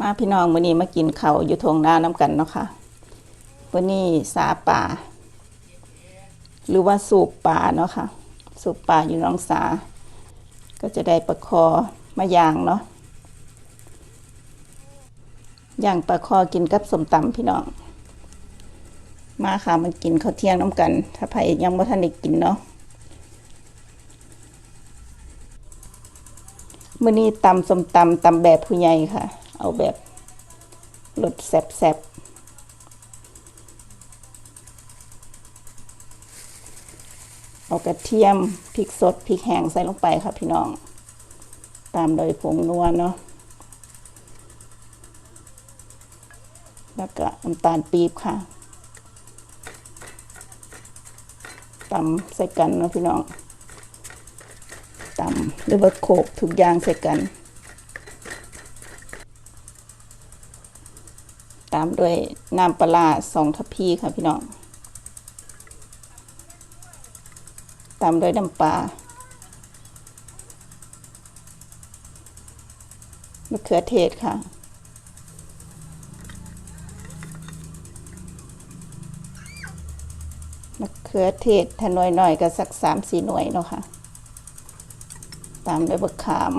มาพี่น้องวันนี้มากินเขาวอยู่ทงนาน้ำกันเนาะค่ะวันนี้สาป่า หรือว่าสูบป่าเนาะค่ะ สูบป่าอยู่น้องสา ก็จะได้ประคอมาย่างเนาะย่างปลาคอกินกับสมตำพี่น้อง มาค่ะมันกินข้าวเที่ยงน้ำกัน ถ้าใครยังไม่ทันได้กินเนาะมื้อนี้ตำสมตำตำแบบผู้ใหญ่ค่ะ เอาแบบรสแซ่บๆ เอากระเทียมพริกสดพริกแห้งใส่ลงไปค่ะพี่น้อง ตามโดยผงนัวเนาะ แล้วก็น้ำตาลปี๊บค่ะตำใส่กันนะพี่น้องตำหรือว่าโขกทุกอย่างใส่กัน ตามด้วยน้ำปลาสองทัพพีค่ะพี่น้อง ตามด้วยน้ำปลามะเขือเทศค่ะ มะเขือเทศถ้าหน่อยๆก็สักสามสี่หน่วยเนาะค่ะ ตามด้วยบักขาม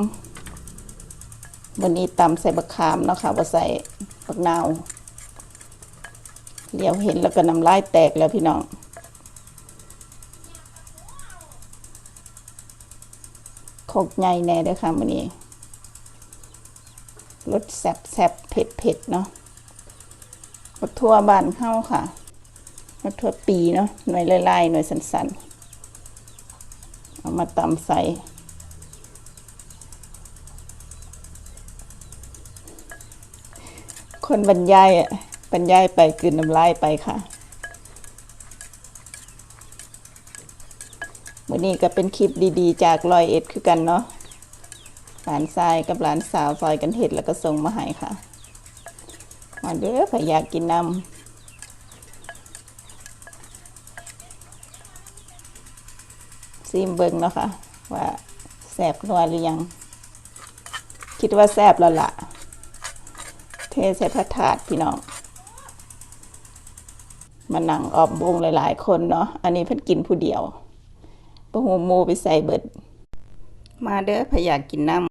วันนี้ตำใส่บักขามเนาะค่ะว่าใส่บักนาว เลี้ยวเห็นแล้วก็น้ำลายแตกแล้วพี่น้องโคกใหญ่แน่เด้วยค่ะวันนี้รสแซ่บแซ่บเผ็ดเผ็ดๆเนาะบักทั่วบานเข้าค่ะมะทั่วปีเนาะหน่วยลายๆหน่วยสันๆ เอามาตำใส่คนบรรยายอะ บรรยายไปกลืนน้ำลายไปค่ะวันนี้ก็เป็นคลิปดีๆ จากรอยเอ็ดคือกันเนาะหลานทรายกับหลานสาวซอยกันเห็ดแล้วก็ส่งมาให้ค่ะมาเด้อใครอยากกินน้ำซิมเบิงเนาะค่ะว่าแสบนัวหรือยัง คิดว่าแสบแล้วละ่ะ เทใส่พัดถาดพี่น้อง มานั่งออบวงหลาย ๆ คนเนาะ อันนี้เพิ่นกินผู้เดียวปะหูหมูไปใส่เบิด มาเด้อพยากกินน้ำ